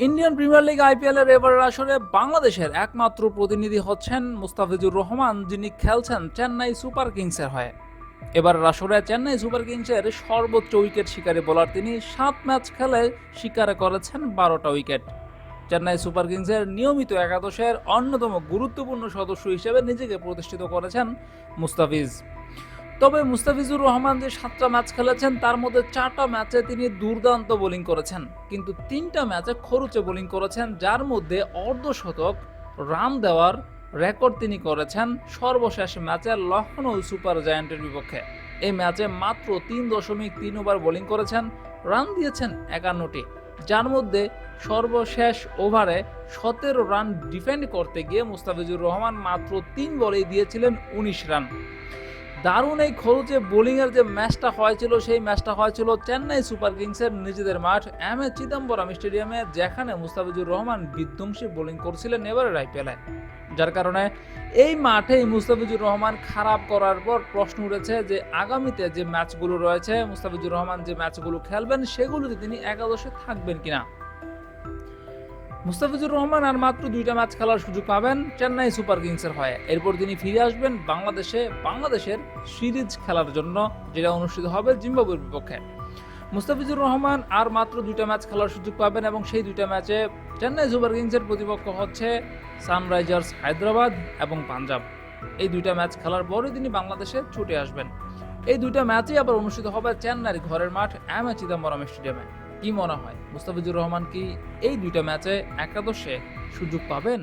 Indian premier league IPL এর এবারের আসরে বাংলাদেশের একমাত্র প্রতিনিধি হচ্ছেন মুস্তাফিজুর রহমান, যিনি খেলছেন চেন্নাই সুপার কিংসের হয়ে। এবারের আসরে চেন্নাই সুপার কিংসের সর্বোচ্চ উইকেট শিকারী বোলার তিনি সাত ম্যাচ খেলে শিকার করেছেন বারোটা উইকেট। চেন্নাই সুপার কিংসের নিয়মিত একাদশের অন্যতম গুরুত্বপূর্ণ সদস্য হিসেবে নিজেকে প্রতিষ্ঠিত করেছেন মুস্তাফিজ। তবে মুস্তাফিজুর রহমান যে সাতটা ম্যাচ খেলেছেন, তার মধ্যে চারটা ম্যাচে তিনি দুর্দান্ত বোলিং করেছেন। কিন্তু তিনটা ম্যাচে খরুচে বোলিং করেছেন, যার মধ্যে অর্ধশতক রান দেওয়ার রেকর্ড তিনি করেছেন সর্বশেষ ম্যাচে লখনৌ সুপার জায়ান্টের বিপক্ষে। এই ম্যাচে মাত্র তিন দশমিক তিন ওভার বোলিং করেছেন, রান দিয়েছেন একান্নটি, যার মধ্যে সর্বশেষ ওভারে সতেরো রান ডিফেন্ড করতে গিয়ে মুস্তাফিজুর রহমান মাত্র তিন বলেই দিয়েছিলেন উনিশ রান। দারুণ এই খরচে বোলিংয়ের যে ম্যাচটা হয়েছিল, সেই ম্যাচটা হয়েছিল চেন্নাই সুপার কিংসের নিজেদের মাঠ এম এ চিদম্বরম স্টেডিয়ামে, যেখানে মুস্তাফিজুর রহমান বিধ্বংসী বোলিং করছিলেন এবারের আইপিএলে যার কারণে এই মাঠেই মুস্তাফিজুর রহমান খারাপ করার পর প্রশ্ন উঠেছে যে, আগামীতে যে ম্যাচগুলো রয়েছে, মুস্তাফিজুর রহমান যে ম্যাচগুলো খেলবেন, সেগুলোতে তিনি একাদশে থাকবেন কিনা? মুস্তাফিজুর রহমান আর মাত্র দুইটা ম্যাচ খেলার সুযোগ পাবেন চেন্নাই সুপার কিংসের হয়ে। এরপর তিনি ফিরে আসবেন বাংলাদেশে, বাংলাদেশের সিরিজ খেলার জন্য, যেটা অনুষ্ঠিত হবে জিম্বাবুয়ের বিপক্ষে। মুস্তাফিজুর রহমান আর মাত্র দুইটা ম্যাচ খেলার সুযোগ পাবেন এবং সেই দুইটা ম্যাচে চেন্নাই সুপার কিংসের প্রতিপক্ষ হচ্ছে সানরাইজার্স হায়দ্রাবাদ এবং পাঞ্জাব। এই দুইটা ম্যাচ খেলার পরে তিনি বাংলাদেশে ছুটে আসবেন। এই দুইটা ম্যাচই আবার অনুষ্ঠিত হবে চেন্নাইয়ের ঘরের মাঠ এম এ চিদম্বরম স্টেডিয়ামে। কি মনে হয়? মুস্তাফিজুর রহমান কি এই দুইটা ম্যাচে একাদশে সুযোগ পাবেন?